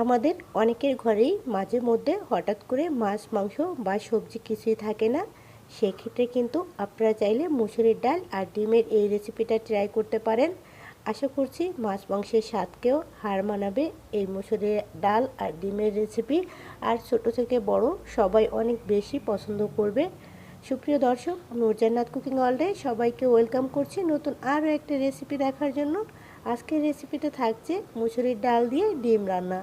আমাদের অনেকের ঘরেই মাঝে মধ্যে হঠাৎ করে মাছ, মাংস বা সবজি কিছুই থাকে না। সেক্ষেত্রে কিন্তু আপনারা চাইলে মুসুরির ডাল আর ডিমের এই রেসিপিটা ট্রাই করতে পারেন। আশা করছি মাছ, মাংসের স্বাদকেও হার মানাবে এই মুসুরির ডাল আর ডিমের রেসিপি আর ছোট থেকে বড় সবাই অনেক বেশি পছন্দ করবে। সুপ্রিয় দর্শক, নূরজান্নাত কুকিং অলডে সবাইকে ওয়েলকাম করছি নতুন আরও একটা রেসিপি দেখার জন্য। আজকের রেসিপিতে থাকছে মুসুরির ডাল দিয়ে ডিম রান্না।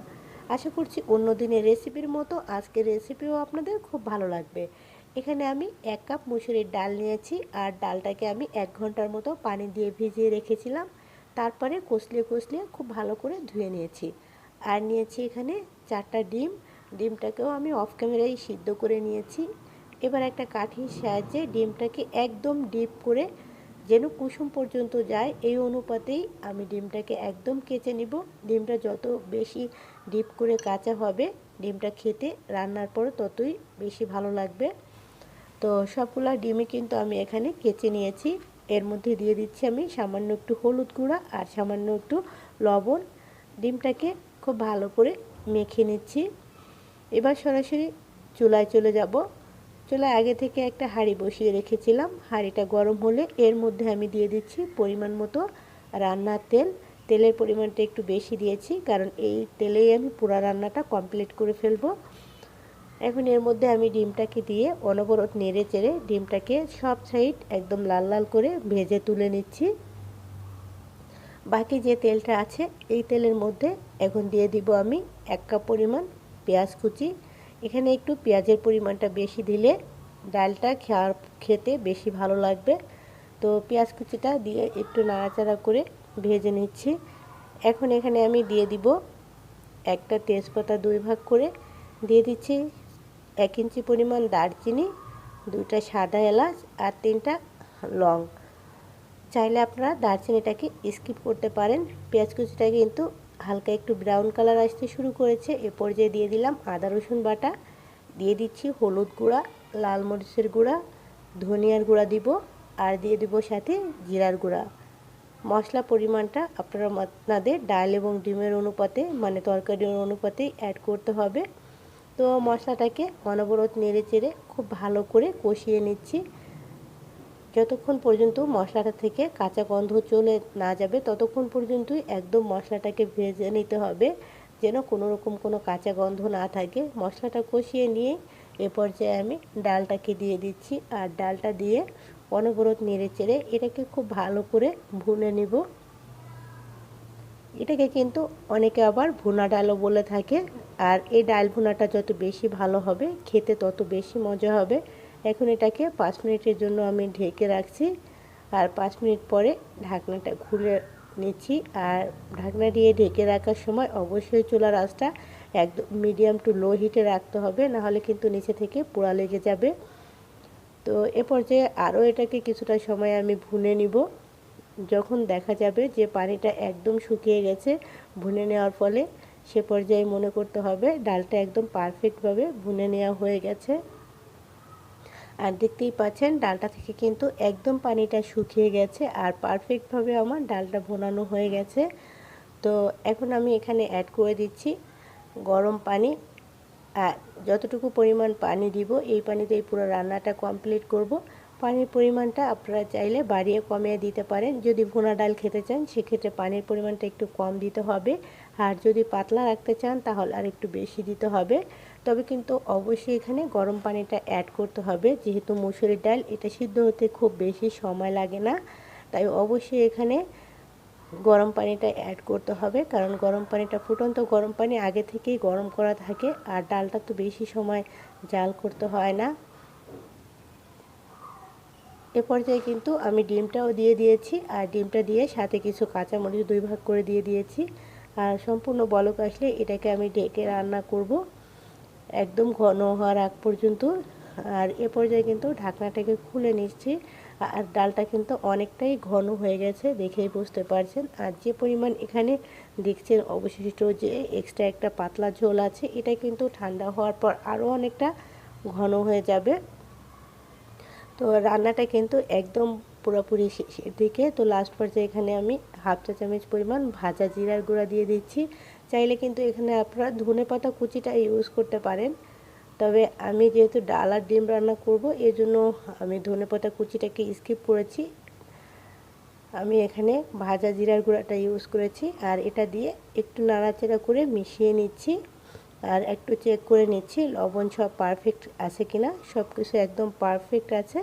আশা করছি অন্য দিনের রেসিপির মতো আজকের রেসিপিও আপনাদের খুব ভালো লাগবে। এখানে আমি এক কাপ মুসুরির ডাল নিয়েছি, আর ডালটাকে আমি এক ঘণ্টার মতো পানি দিয়ে ভিজিয়ে রেখেছিলাম। তারপরে কষলিয়ে কষলিয়ে খুব ভালো করে ধুয়ে নিয়েছি। আর নিয়েছি এখানে চারটা ডিম। ডিমটাকেও আমি অফ ক্যামেরায় সিদ্ধ করে নিয়েছি। এবার একটা কাঠির সাহায্যে ডিমটাকে একদম ডিপ করে যেন কুসুম পর্যন্ত যায়, এই অনুপাতেই আমি ডিমটাকে একদম কেচে নিব। ডিমটা যত বেশি ডিপ করে কাঁচা হবে, ডিমটা খেতে, রান্নার পরে ততই বেশি ভালো লাগবে। তো সবগুলা ডিমে কিন্তু আমি এখানে কেচে নিয়েছি। এর মধ্যে দিয়ে দিচ্ছি আমি সামান্য একটু হলুদ গুঁড়া আর সামান্য একটু লবণ। ডিমটাকে খুব ভালো করে মেখে নিচ্ছি। এবার সরাসরি চুলায় চলে যাব। চুলায় আগে থেকে একটা হাঁড়ি বসিয়ে রেখেছিলাম। হাঁড়িটা গরম হলে এর মধ্যে আমি দিয়ে দিচ্ছি পরিমাণ মতো রান্নার তেল। তেলের পরিমাণটা একটু বেশি দিয়েছি, কারণ এই তেলেই আমি পুরো রান্নাটা কমপ্লিট করে ফেলব। এখন এর মধ্যে আমি ডিমটাকে দিয়ে অনবরত নেড়ে চেড়ে ডিমটাকে সব সাইড একদম লাল লাল করে ভেজে তুলে নিচ্ছি। বাকি যে তেলটা আছে, এই তেলের মধ্যে এখন দিয়ে দিব আমি এক কাপ পরিমাণ পেঁয়াজ কুচি এখানে একটু পেঁয়াজের পরিমাণটা বেশি দিলে ডালটা খাওয়ার খেতে বেশি ভালো লাগবে। তো পেঁয়াজ কুচিটা দিয়ে একটু নাড়াচাড়া করে ভেজে নিচ্ছি। এখন এখানে আমি দিয়ে দিব একটা তেজপাতা দুই ভাগ করে। দিয়ে দিচ্ছি এক ইঞ্চি পরিমাণ দারচিনি, দুইটা সাদা এলাচ আর তিনটা লং। চাইলে আপনারা দারচিনিটাকে স্কিপ করতে পারেন। পেঁয়াজ কুচিটা কিন্তু হালকা একটু ব্রাউন কালার আসতে শুরু করেছে। এ পর্যায়ে দিয়ে দিলাম আদা, রসুন বাটা। দিয়ে দিচ্ছি হলুদ গুঁড়া, লাল মরিচের গুঁড়া, ধনিয়ার গুঁড়া দিব আর দিয়ে দিব সাথে জিরার গুঁড়া। মশলা পরিমাণটা আপনারা আপনাদের ডাল এবং ডিমের অনুপাতে মানে তরকারির অনুপাতে অ্যাড করতে হবে। তো মশলাটাকে অনবরত নেড়ে চেড়ে খুব ভালো করে কষিয়ে নিচ্ছি। যতক্ষণ পর্যন্ত মশলাটা থেকে কাঁচা গন্ধ চলে না যাবে, ততক্ষণ পর্যন্তই একদম মশলাটাকে ভেজে নিতে হবে, যেন কোনো রকম কোনো কাঁচা গন্ধ না থাকে। মশলাটা কষিয়ে নিয়ে এ পর্যায়ে আমি ডালটাকে দিয়ে দিচ্ছি। আর ডালটা দিয়ে অনবরত নেড়ে চেড়ে এটাকে খুব ভালো করে ভুনে নিব। এটাকে কিন্তু অনেকে আবার ভুনা ডালও বলে থাকে। আর এই ডাল ভুনাটা যত বেশি ভালো হবে, খেতে তত বেশি মজা হবে। এখন এটাকে পাঁচ মিনিটের জন্য আমি ঢেকে রাখছি। আর পাঁচ মিনিট পরে ঢাকনাটা খুলে নিচ্ছি। আর ঢাকনা দিয়ে ঢেকে রাখার সময় অবশ্যই চুলার আঁচটা একদম মিডিয়াম টু লো হিটে রাখতে হবে, নাহলে কিন্তু নিচে থেকে পোড়া লেগে যাবে। তো এ পর্যায়ে আরও এটাকে কিছুটা সময় আমি ভুনে নিব। যখন দেখা যাবে যে পানিটা একদম শুকিয়ে গেছে ভুনে নেওয়ার ফলে, সে পর্যায়ে মনে করতে হবে ডালটা একদম পারফেক্টভাবে ভুনে নেওয়া হয়ে গেছে। আর দেখতেই পাচ্ছেন ডালটা থেকে কিন্তু একদম পানিটা শুকিয়ে গেছে আর পারফেক্টভাবে আমার ডালটা ভোনানো হয়ে গেছে। তো এখন আমি এখানে অ্যাড করে দিচ্ছি গরম পানি। আর যতটুকু পরিমাণ পানি দিব, এই পানিতেই পুরো রান্নাটা কমপ্লিট করব। পানির পরিমাণটা আপনারা চাইলে বাড়িয়ে কমিয়ে দিতে পারেন। যদি ভুনা ডাল খেতে চান, সেক্ষেত্রে পানির পরিমাণটা একটু কম দিতে হবে। আর যদি পাতলা রাখতে চান, তাহলে আর একটু বেশি দিতে হবে। তবে কিন্তু অবশ্যই এখানে গরম পানিটা অ্যাড করতে হবে। যেহেতু মুসুরির ডাল, এটা সিদ্ধ হতে খুব বেশি সময় লাগে না। তাই অবশ্যই এখানে গরম পানিটা অ্যাড করতে হবে। কারণ গরম পানিটা, ফুটন্ত গরম পানি আগে থেকেই গরম করা থাকে। আর ডালটা তো বেশি সময় জাল করতে হয় না। এ পর্যায়ে কিন্তু আমি ডিমটাও দিয়ে দিয়েছি। আর ডিমটা দিয়ে সাথে কিছু কাঁচামরিচ দুই ভাগ করে দিয়ে দিয়েছি। আর সম্পূর্ণ বলক আসলে এটাকে আমি ডেকে রান্না করব। একদম ঘন হওয়ার আগ পর্যন্ত। আর এ পর্যায়ে কিন্তু ঢাকনাটাকে খুলে নিচ্ছি। আর ডালটা কিন্তু অনেকটাই ঘন হয়ে গেছে দেখেই বুঝতে পারছেন। আর যে পরিমাণ এখানে দেখছেন অবশিষ্ট যে এক্সট্রা একটা পাতলা ঝোল আছে, এটা কিন্তু ঠান্ডা হওয়ার পর আরও অনেকটা ঘন হয়ে যাবে। তো রান্নাটা কিন্তু একদম পুরোপুরি শেষের দিকে তো লাস্ট পর্যায়ে এখানে আমি হাফ চা চামচ পরিমাণ ভাজা জিরার গুঁড়া দিয়ে দিচ্ছি। চাইলে কিন্তু এখানে আপনারা ধনে পাতা কুচিটা ইউজ করতে পারেন। তবে আমি যেহেতু ডাল আর ডিম রান্না করব এই জন্য আমি ধনে পাতা কুচিটাকে স্কিপ করেছি। আমি এখানে ভাজা জিরার গুঁড়াটা ইউজ করেছি আর এটা দিয়ে একটু নাড়াচাড়া করে মিশিয়ে নিচ্ছি আর একটু চেক করে নিচ্ছি লবণ সব পারফেক্ট আছে কিনা। সব কিছু একদম পারফেক্ট আছে।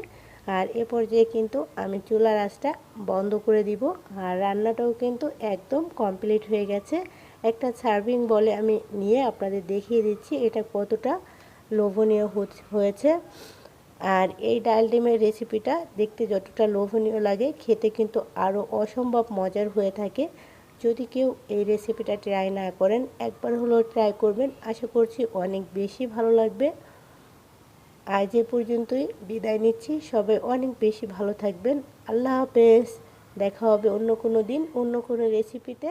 আর এ পর্যায়ে কিন্তু আমি চুলার আঁচটা বন্ধ করে দিব। আর রান্নাটাও কিন্তু একদম কমপ্লিট হয়ে গেছে। একটা সার্ভিং বলে আমি নিয়ে আপনাদের দেখিয়ে দিচ্ছি এটা কতটা লোভনীয় হয়েছে। আর এই ডাল ডিমের রেসিপিটা দেখতে যতটা লোভনীয় লাগে, খেতে কিন্তু আরও অসম্ভব মজার হয়ে থাকে। যদি কেউ এই রেসিপিটা ট্রাই না করেন, একবার হলেও ট্রাই করবেন। আশা করছি অনেক বেশি ভালো লাগবে। আজ এ পর্যন্তই, বিদায় নিচ্ছি। সবাই অনেক বেশি ভালো থাকবেন। আল্লাহ হাফেজ। দেখা হবে অন্য কোনো দিন, অন্য কোনো রেসিপিতে